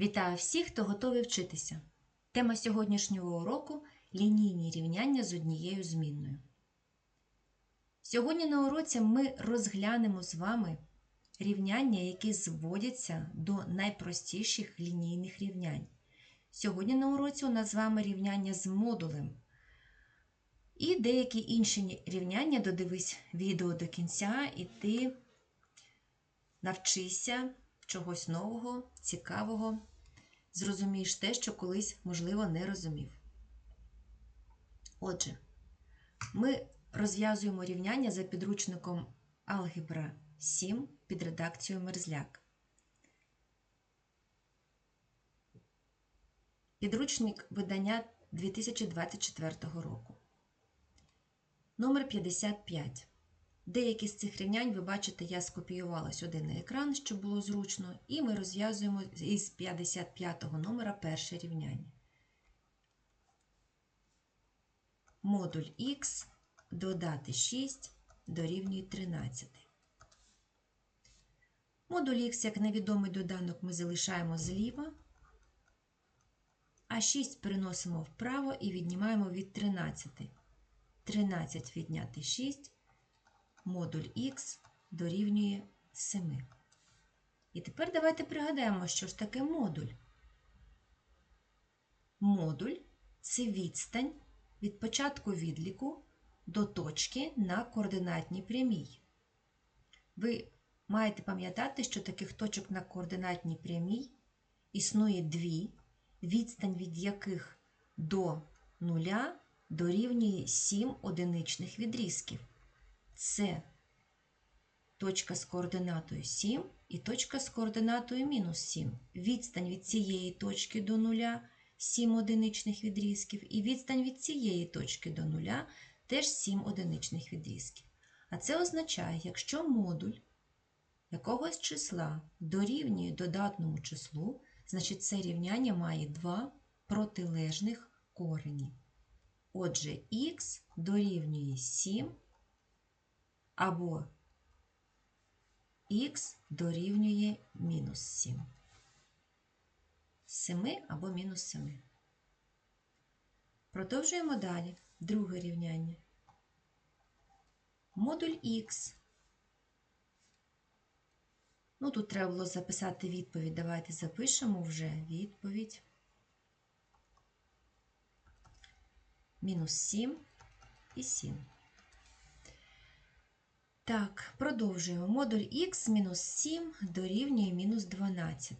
Вітаю всіх, хто готовий вчитися. Тема сьогоднішнього уроку лінійні рівняння з однією змінною. Сьогодні на уроці ми розглянемо з вами рівняння, які зводяться до найпростіших лінійних рівнянь. Сьогодні на уроці у нас з вами рівняння з модулем. І деякі інші рівняння додивись відео до кінця, і ти навчися чогось нового, цікавого, зрозумієш те, що колись, можливо, не розумів. Отже, ми розв'язуємо рівняння за підручником Алгебра 7 під редакцією Мерзляк. Підручник видання 2024 року. Номер 55. Деякі з цих рівнянь, ви бачите, я скопіювала сюди на екран, щоб було зручно, і ми розв'язуємо із 55-го номера перше рівняння. Модуль х додати 6 дорівнює 13. Модуль х, як невідомий доданок, ми залишаємо зліва, а 6 переносимо вправо і віднімаємо від 13. 13 відняти 6 модуль х дорівнює 7. І тепер давайте пригадаємо, що ж таке модуль. Модуль це відстань від початку відліку до точки на координатній прямій. Ви маєте пам'ятати, що таких точок на координатній прямій існує дві, відстань від яких до нуля дорівнює 7 одиничних відрізків. Це точка з координатою 7 і точка з координатою мінус 7. Відстань від цієї точки до нуля 7 одиничних відрізків, і відстань від цієї точки до нуля теж 7 одиничних відрізків. А це означає, якщо модуль якогось числа дорівнює додатному числу, значить це рівняння має два протилежних корені. Отже, х дорівнює 7 або х дорівнює мінус 7. 7 або мінус 7. Продовжуємо далі. Друге рівняння. Модуль х. Ну, тут треба було записати відповідь. Давайте запишемо вже відповідь. Мінус 7 і 7. Так, продовжуємо. Модуль х мінус 7 дорівнює мінус 12.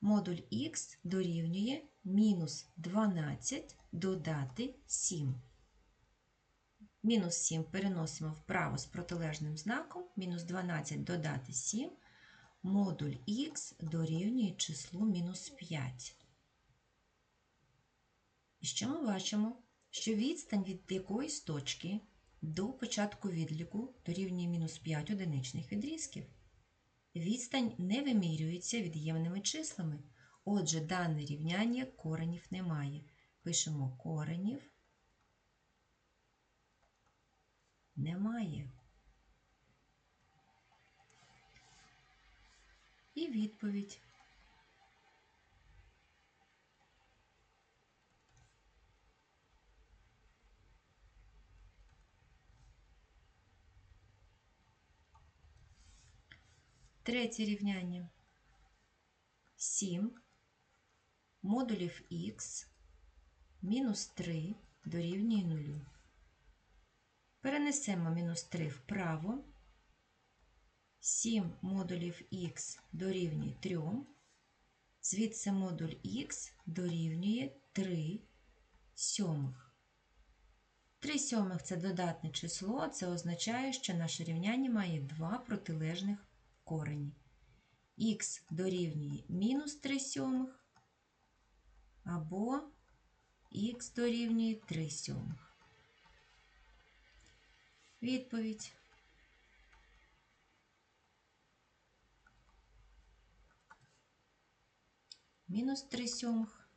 Модуль х дорівнює мінус 12 додати 7. Мінус 7 переносимо вправо з протилежним знаком. Мінус 12 додати 7. Модуль х дорівнює числу мінус 5. І що ми бачимо? Що відстань від якоїсь точки до початку відліку дорівнює мінус 5 одиничних відрізків. Відстань не вимірюється від'ємними числами. Отже, дане рівняння коренів немає. Пишемо коренів немає. І відповідь. Третє рівняння 7 модулів х мінус 3 дорівнює 0. Перенесемо мінус 3 вправо. 7 модулів х дорівнює 3. Звідси модуль х дорівнює 3 сьомих. 3 сьомих це додатне число, це означає, що наше рівняння має два протилежних корені. Х дорівнює мінус 3 сьомих або х дорівнює 3 сьомих. Відповідь. Мінус 3 сьомих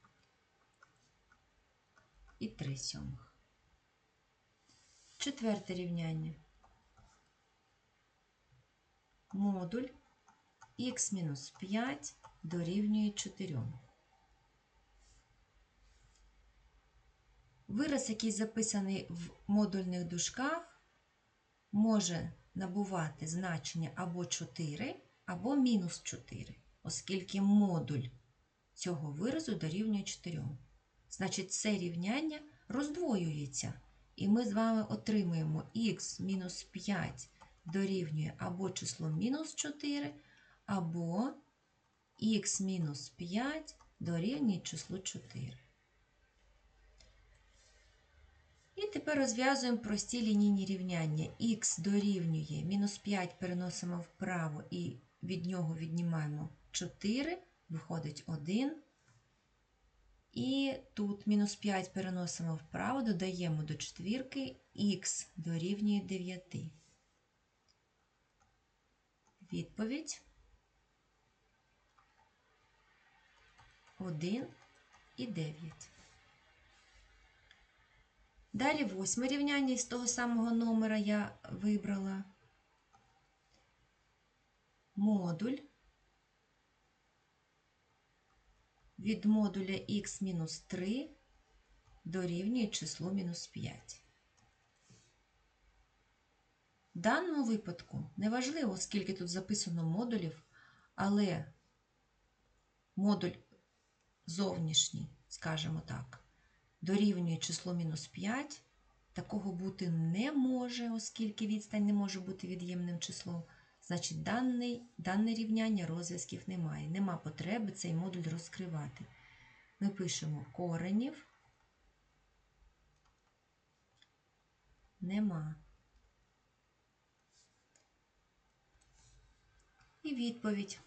і 3 сьомих. Четверте рівняння. Модуль х мінус 5 дорівнює 4. Вираз, який записаний в модульних дужках, може набувати значення або 4, або мінус 4, оскільки модуль цього виразу дорівнює 4. Значить, це рівняння роздвоюється. І ми з вами отримуємо мінус 5 дорівнює або число мінус 4, або х мінус 5 дорівнює числу 4. І тепер розв'язуємо прості лінійні рівняння. х дорівнює мінус 5 переносимо вправо і від нього віднімаємо 4, виходить 1. І тут мінус 5 переносимо вправо, додаємо до четвірки х дорівнює 9. Відповідь 1 і 9. Далі восьме рівняння із того самого номера я вибрала модуль від модуля х мінус 3 дорівнює числу мінус 5. В даному випадку неважливо, скільки тут записано модулів, але модуль зовнішній, скажімо так, дорівнює число мінус 5, такого бути не може, оскільки відстань не може бути від'ємним числом. Значить, даний, дане рівняння розв'язків немає. Нема потреби цей модуль розкривати. Ми пишемо коренів. Нема. І відповідь.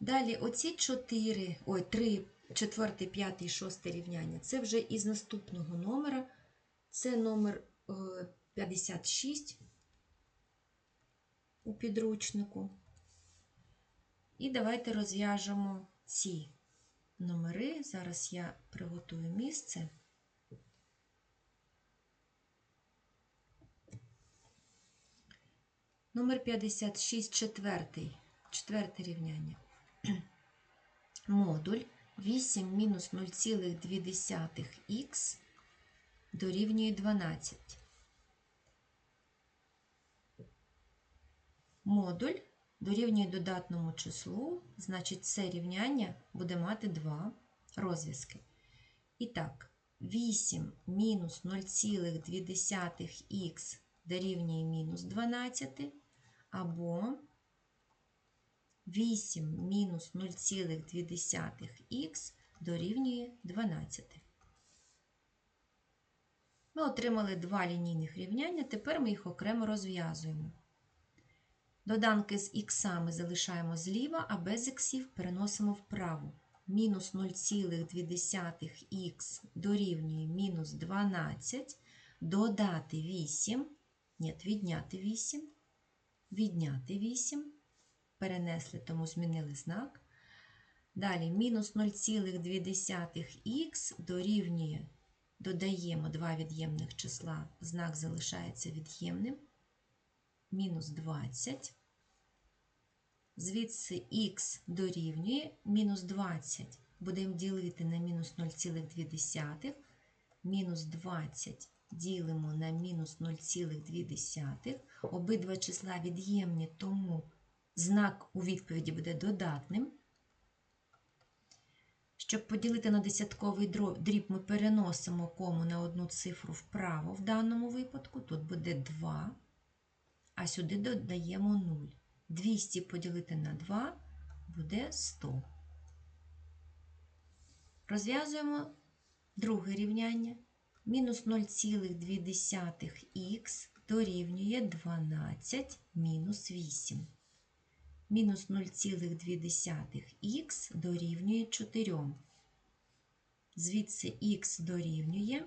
Далі оці чотири, ой, три, четверте, п'яте і шосте рівняння. Це вже із наступного номера. Це номер е, 56 у підручнику. І давайте розв'яжемо ці номери. Зараз я приготую місце. Номер 56, четвертий. Четверте рівняння. Модуль 8 мінус 0,2х дорівнює 12. Модуль дорівнює додатному числу, значить, це рівняння буде мати два розв'язки. І так, 8 мінус 0,2х дорівнює мінус 12, або 8 мінус 0,2х дорівнює 12. Ми отримали два лінійних рівняння, тепер ми їх окремо розв'язуємо. Доданки з іксами залишаємо зліва, а без іксів переносимо вправо. Мінус 0,2х дорівнює мінус 12, додати 8, ні, відняти 8, відняти 8 перенесли, тому змінили знак. Далі мінус 0,2х дорівнює, додаємо два від'ємних числа, знак залишається від'ємним. Мінус 20. Звідси х дорівнює мінус 20. Будемо ділити на мінус 0,2. Мінус 20 ділимо на мінус 0,2. Обидва числа від'ємні, тому знак у відповіді буде додатним. Щоб поділити на десятковий дріб, ми переносимо кому на одну цифру вправо в даному випадку. Тут буде 2, а сюди додаємо 0. 200 поділити на 2 буде 100. Розв'язуємо друге рівняння. Мінус 0,2х дорівнює 12 мінус 8 мінус 0,2х дорівнює 4. Звідси х дорівнює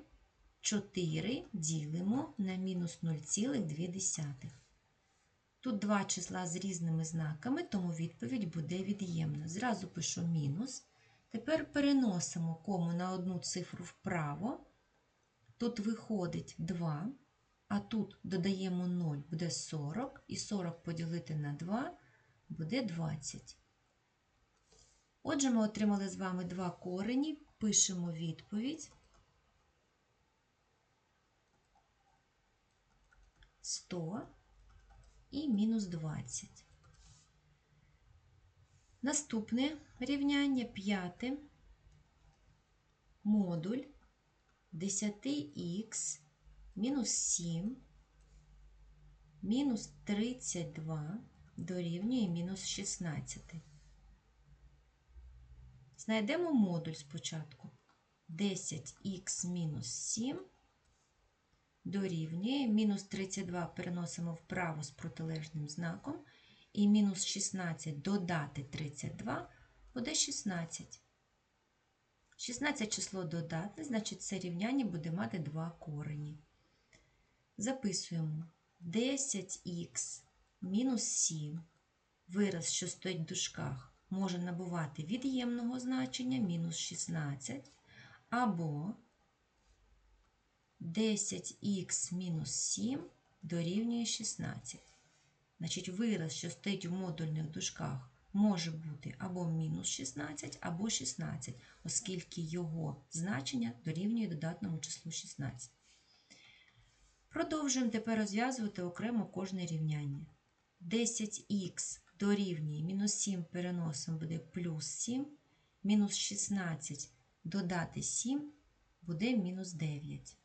4 ділимо на мінус 0,2. Тут два числа з різними знаками, тому відповідь буде від'ємна. Зразу пишу мінус. Тепер переносимо кому на одну цифру вправо. Тут виходить 2, а тут додаємо 0, буде 40, і 40 поділити на 2 буде 20. Отже, ми отримали з вами два корені, пишемо відповідь. 100 і мінус 20. Наступне рівняння п'яте. Модуль 10х мінус 7 мінус 32 дорівнює мінус 16. Знайдемо модуль спочатку. 10х мінус 7 дорівнює мінус 32 переносимо вправо з протилежним знаком. І мінус 16 додати 32 буде 16. 16 число додатне, значить це рівняння буде мати два корені. Записуємо 10х мінус 7. Вираз, що стоїть в дужках, може набувати від'ємного значення мінус 16, або 10х мінус 7 дорівнює 16. Значить, вираз, що стоїть в модульних дужках, може бути або мінус 16, або 16, оскільки його значення дорівнює додатному числу 16. Продовжуємо тепер розв'язувати окремо кожне рівняння. 10х дорівнює мінус 7 переносимо буде плюс 7, мінус 16 додати 7 буде мінус 9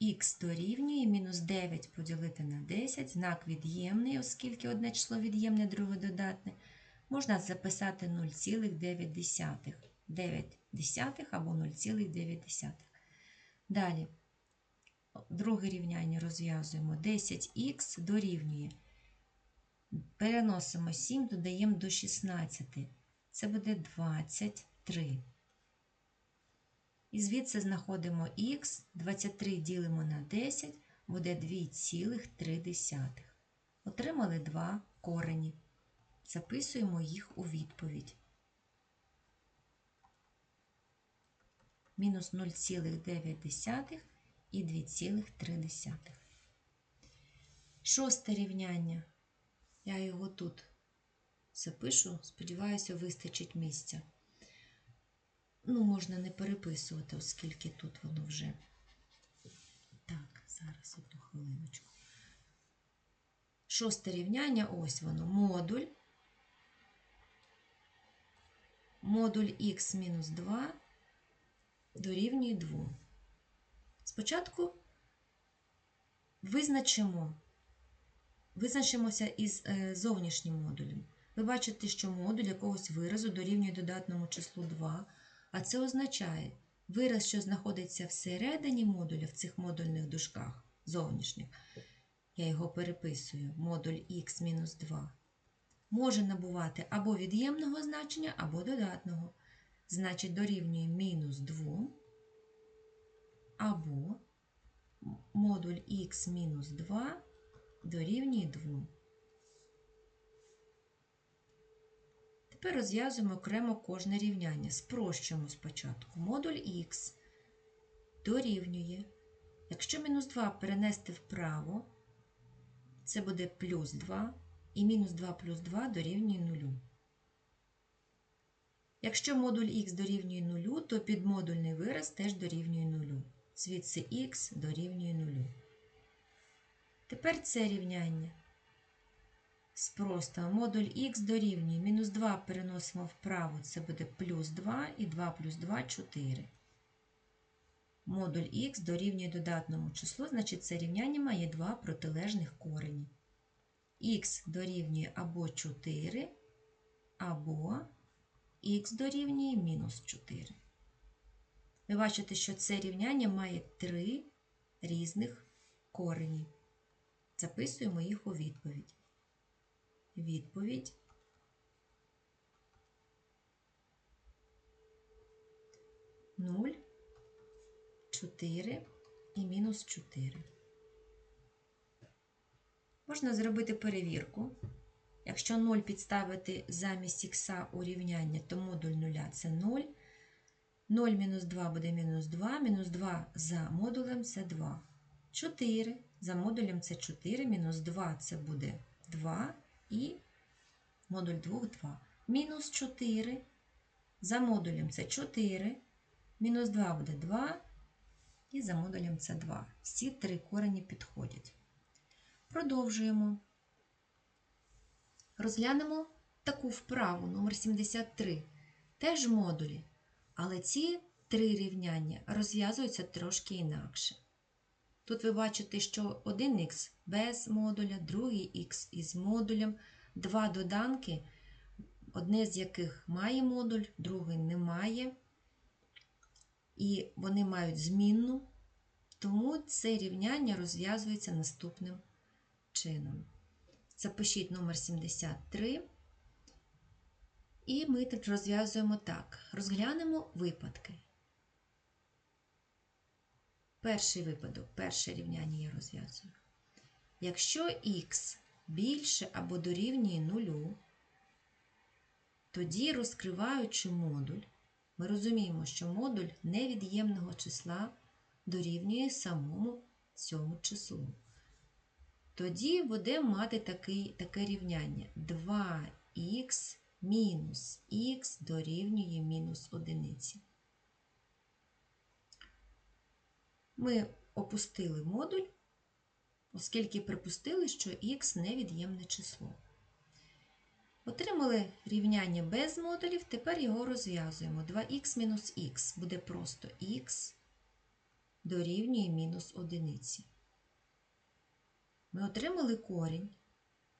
х дорівнює мінус 9 поділити на 10, знак від'ємний, оскільки одне число від'ємне, друге додатне, можна записати 0,9 9 десятих або 0,9. Далі, друге рівняння розв'язуємо 10х дорівнює. Переносимо 7, додаємо до 16. Це буде 23. І звідси знаходимо х, 23 ділимо на 10, буде 2,3. Отримали два корені. Записуємо їх у відповідь. Мінус 0,9 і 2,3. Шосте рівняння. Я його тут запишу, сподіваюся, вистачить місця. Ну, можна не переписувати, оскільки тут воно вже. Так, зараз одну хвилиночку. Шосте рівняння, ось воно, модуль. Модуль х-2 дорівнює 2. Спочатку визначимо, визначимося із е, зовнішнім модулем. Ви бачите, що модуль якогось виразу дорівнює додатному числу 2. А це означає вираз, що знаходиться всередині модуля в цих модульних дужках зовнішніх. Я його переписую, модуль х-2, може набувати або від'ємного значення, або додатного. Значить, дорівнює мінус 2, або модуль х-2 дорівнює 2. Тепер розв'язуємо окремо кожне рівняння. Спрощуємо спочатку. Модуль х дорівнює. Якщо мінус 2 перенести вправо, це буде плюс 2, і мінус 2 плюс 2 дорівнює 0. Якщо модуль х дорівнює 0, то підмодульний вираз теж дорівнює 0. Звідси х дорівнює 0. Тепер це рівняння. Спроста модуль х дорівнює мінус 2 переносимо вправо, це буде плюс 2 і 2 плюс 2 4. Модуль х дорівнює додатному числу, значить це рівняння має два протилежних корені. х дорівнює або 4, або х дорівнює мінус 4. Ви бачите, що це рівняння має три різних корені. Записуємо їх у відповідь відповідь. Нуль, чотири і мінус чотири. Можна зробити перевірку. Якщо 0 підставити замість х у рівняння, то модуль 0 це 0. 0 мінус 2 буде мінус 2, мінус 2 за модулем це 2. 4 за модулем це 4, мінус 2 це буде 2 і модуль 2 2. Мінус 4 за модулем це 4, мінус 2 буде 2, і за модулем це 2. Всі три корені підходять. Продовжуємо. Розглянемо таку вправу номер 73. Теж модулі. Але ці три рівняння розв'язуються трошки інакше. Тут ви бачите, що один х без модуля, другий х із модулем, два доданки, одне з яких має модуль, другий не має. І вони мають змінну, тому це рівняння розв'язується наступним чином. Запишіть номер 73. І ми тут розв'язуємо так. Розглянемо випадки. Перший випадок, перше рівняння я розв'язую. Якщо х більше або дорівнює нулю, тоді розкриваючи модуль, ми розуміємо, що модуль невід'ємного числа дорівнює самому цьому числу. Тоді будемо мати такий, таке рівняння 2х мінус х дорівнює мінус одиниці. Ми опустили модуль, оскільки припустили, що х невід'ємне число. Отримали рівняння без модулів, тепер його розв'язуємо. 2х мінус х буде просто х дорівнює мінус одиниці. Ми отримали корінь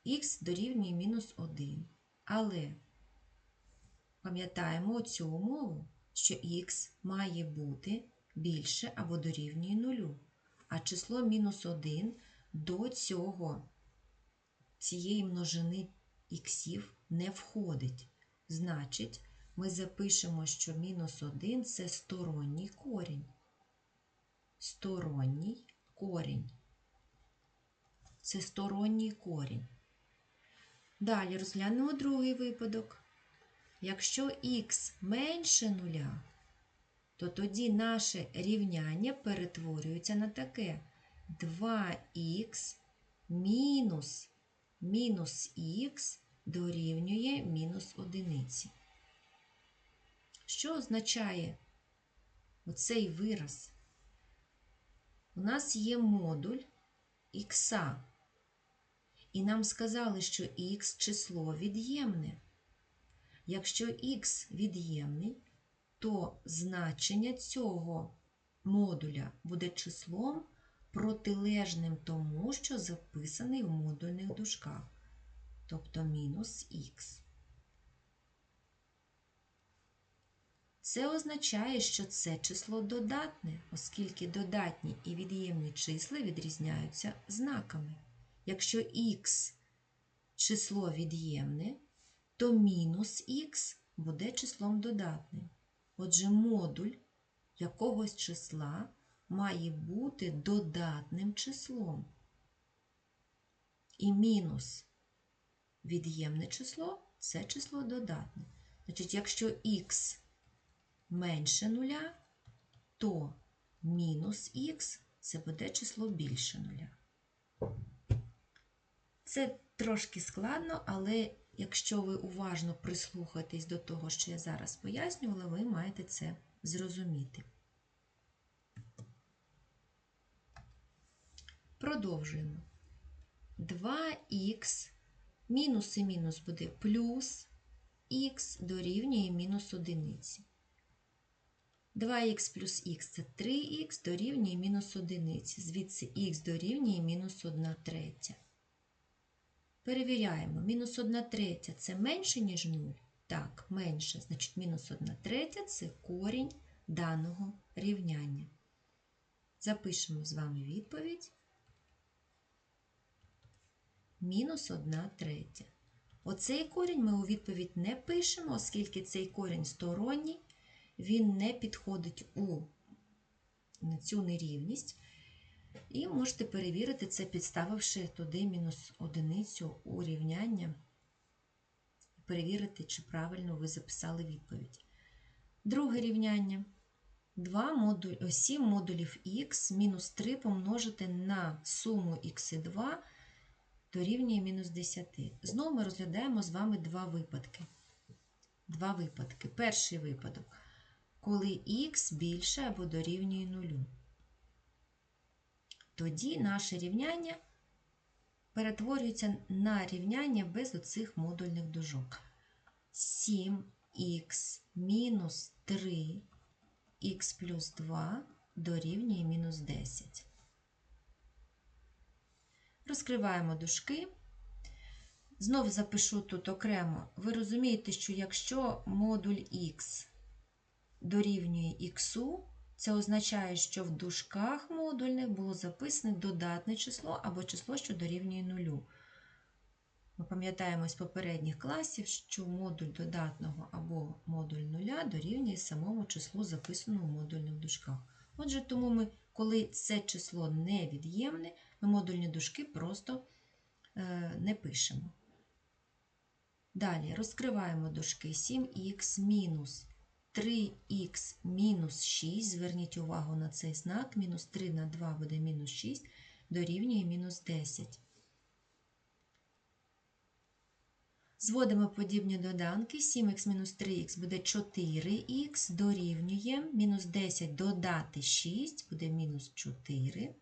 х дорівнює мінус 1. Але пам'ятаємо цю умову, що х має бути більше або дорівнює нулю, а число мінус 1 до цього цієї множини іксів не входить. Значить, ми запишемо, що мінус 1 це сторонній корінь. Сторонній корінь. Це сторонній корінь. Далі розглянемо другий випадок. Якщо х менше нуля, то тоді наше рівняння перетворюється на таке 2х мінус мінус х дорівнює мінус одиниці. Що означає оцей вираз? У нас є модуль х, і нам сказали, що х число від'ємне. Якщо х від'ємний, то значення цього модуля буде числом протилежним тому, що записаний в модульних дужках, тобто мінус х. Це означає, що це число додатне, оскільки додатні і від'ємні числа відрізняються знаками. Якщо х число від'ємне, то мінус х буде числом додатним. Отже, модуль якогось числа має бути додатним числом. І мінус від'ємне число це число додатне. Значить, якщо х менше нуля, то мінус х це буде число більше нуля. Це трошки складно, але якщо ви уважно прислухаєтесь до того, що я зараз пояснювала, ви маєте це зрозуміти. Продовжуємо. 2х мінус і мінус буде плюс х дорівнює мінус одиниці. 2х плюс х це 3х дорівнює мінус одиниці. Звідси х дорівнює мінус 1 третя. Перевіряємо, мінус 1 третя це менше, ніж 0? Так, менше. Значить, мінус 1 третя це корінь даного рівняння. Запишемо з вами відповідь. Мінус 1 третя. Оцей корінь ми у відповідь не пишемо, оскільки цей корінь сторонній, він не підходить у цю нерівність. І можете перевірити це, підставивши туди мінус одиницю у рівняння перевірити, чи правильно ви записали відповідь. Друге рівняння. 2 модуль, 7 модулів х мінус 3 помножити на суму х і 2 дорівнює мінус 10. Знову ми розглядаємо з вами два випадки. Два випадки. Перший випадок, коли х більше або дорівнює 0. Тоді наше рівняння перетворюється на рівняння без оцих модульних дужок. 7х мінус 3 х плюс 2 дорівнює мінус 10. Розкриваємо дужки. Знов запишу тут окремо. Ви розумієте, що якщо модуль х дорівнює х, це означає, що в дужках модульних було записане додатне число або число, що дорівнює нулю. Ми пам'ятаємо з попередніх класів, що модуль додатного або модуль нуля дорівнює самому числу, записаному в модульних дужках. Отже, тому ми, коли це число невід'ємне, ми модульні дужки просто е, не пишемо. Далі розкриваємо дужки 7х мінус 3х мінус 6. Зверніть увагу на цей знак. Мінус 3 на 2 буде мінус 6, дорівнює мінус 10. Зводимо подібні доданки. 7х мінус 3х буде 4х, дорівнює мінус 10 додати 6 буде мінус 4.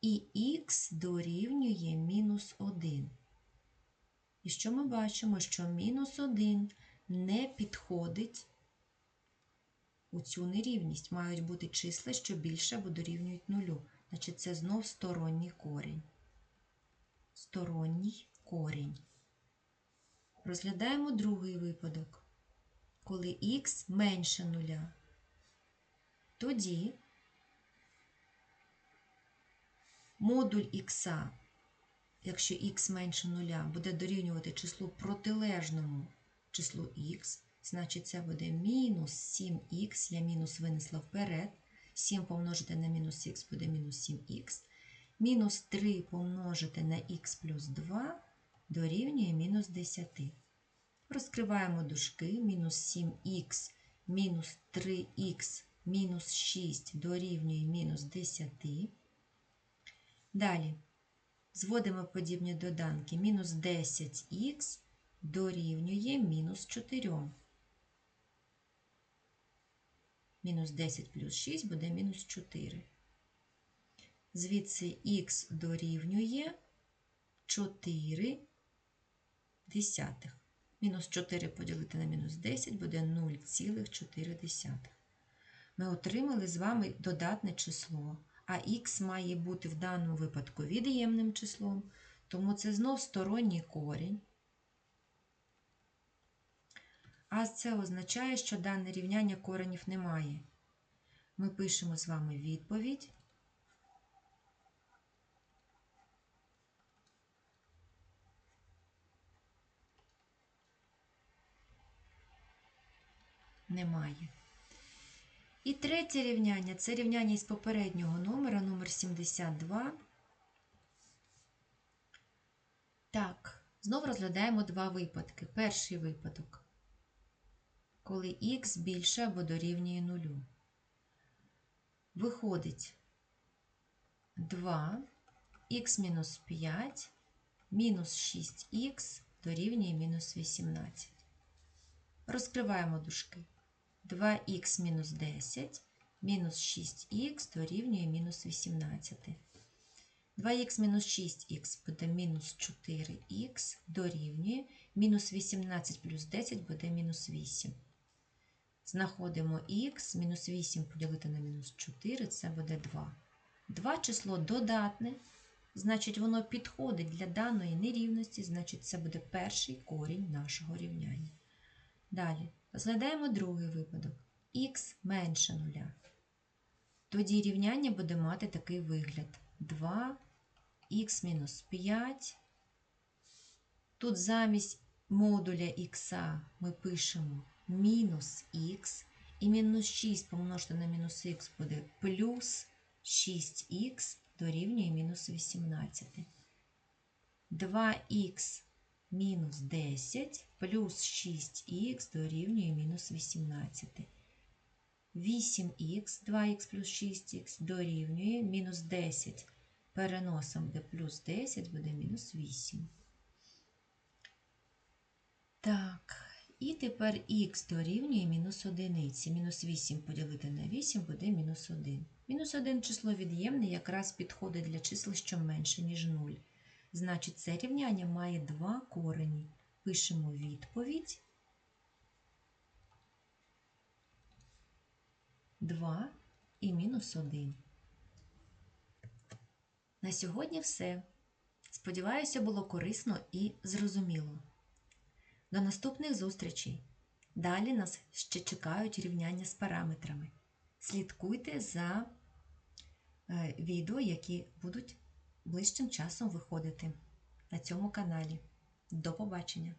І х дорівнює мінус 1. І що ми бачимо? Що мінус 1 не підходить у цю нерівність. Мають бути числа, що більше або дорівнюють нулю. Значить, це знов сторонній корінь. Сторонній корінь. Розглядаємо другий випадок, коли х менше нуля. Тоді модуль х, якщо х менше нуля, буде дорівнювати числу протилежному числу х, значить це буде мінус 7х, я мінус винесла вперед. 7 помножити на мінус х буде мінус 7х. Мінус 3 помножити на х плюс 2 дорівнює мінус 10. Розкриваємо дужки. Мінус 7х, мінус 3х, мінус 6 дорівнює мінус 10. Далі зводимо подібні доданки. Мінус 10х дорівнює мінус 4. Мінус 10 плюс 6 буде мінус 4. Звідси х дорівнює 4 десятих. Мінус 4 поділити на мінус 10 буде 0,4. Ми отримали з вами додатне число, а х має бути в даному випадку від'ємним числом, тому це знов сторонній корінь. А це означає, що дане рівняння коренів немає. Ми пишемо з вами відповідь. Немає. І третє рівняння це рівняння із попереднього номера, номер 72. Так, знову розглядаємо два випадки. Перший випадок коли х більше або дорівнює нулю. Виходить 2 х мінус 5 мінус 6х дорівнює мінус 18. Розкриваємо дужки. 2х мінус 10 мінус 6х дорівнює мінус 18. 2х мінус 6х буде мінус 4х дорівнює мінус 18 плюс 10 буде мінус 8. Знаходимо х, мінус 8 поділити на мінус 4, це буде 2. 2 число додатне, значить, воно підходить для даної нерівності, значить, це буде перший корінь нашого рівняння. Далі, розглядаємо другий випадок. х менше 0. Тоді рівняння буде мати такий вигляд: 2 х мінус 5. Тут замість модуля х ми пишемо мінус х, і мінус 6 помножити на мінус х буде плюс 6х дорівнює мінус 18. 2х мінус 10 плюс 6х дорівнює мінус 18. 8х, 2х плюс 6х дорівнює мінус 10. Переносимо де плюс 10 буде мінус 8. Так, і тепер х дорівнює мінус 1. Мінус 8 поділити на 8 буде мінус 1. Мінус 1 число від'ємне якраз підходить для чисел, що менше, ніж 0. Значить, це рівняння має два корені. Пишемо відповідь. 2 і мінус 1. На сьогодні все. Сподіваюся, було корисно і зрозуміло. До наступних зустрічей. Далі нас ще чекають рівняння з параметрами. Слідкуйте за е, відео, які будуть ближчим часом виходити на цьому каналі. До побачення!